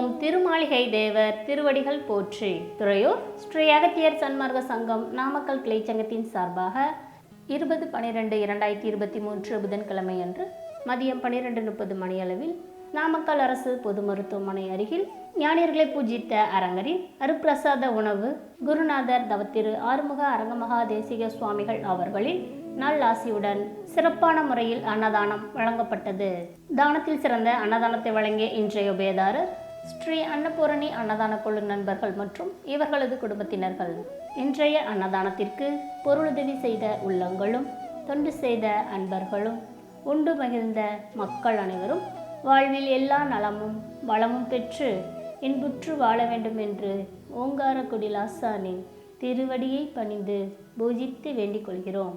ஓம் திருமாளிகை தேவர் திருவடிகள் போற்றி. துறையூர் ஸ்ரீ அகத்தியர் சன்மார்க்க சங்கம் நாமக்கல் கிளைச்சங்கத்தின் சார்பாக இருபது பனிரெண்டு இரண்டாயிரத்தி இருபத்தி மூன்று புதன்கிழமை அன்று மதியம் பனிரெண்டு முப்பது மணியளவில் நாமக்கல் அரசு பொது மருத்துவமனை அருகில் ஞானியர்களை பூஜித்த அரங்கரின் அருப்பிரசாத உணவு குருநாதர் தவத்திரு ஆறுமுக அரங்கமகா தேசிக சுவாமிகள் அவர்களின் நல்லாசியுடன் சிறப்பான முறையில் அன்னதானம் வழங்கப்பட்டது. தானத்தில் சிறந்த அன்னதானத்தை வழங்கிய இன்றைய உபயதாரர் ஸ்ரீ அன்னபூரணி அன்னதான குழு நண்பர்கள் மற்றும் இவர்களது குடும்பத்தினர்கள். இன்றைய அன்னதானத்திற்கு பொருளுதவி செய்த உள்ளங்களும் தொண்டு செய்த அன்பர்களும் உண்டு மகிழ்ந்த மக்கள் அனைவரும் வாழ்வில் எல்லா நலமும் வளமும் பெற்று இன்புற்று வாழ வேண்டும் என்று ஓங்காரக்குடி லாசானின் திருவடியை பணிந்து பூஜித்து வேண்டிக் கொள்கிறோம்.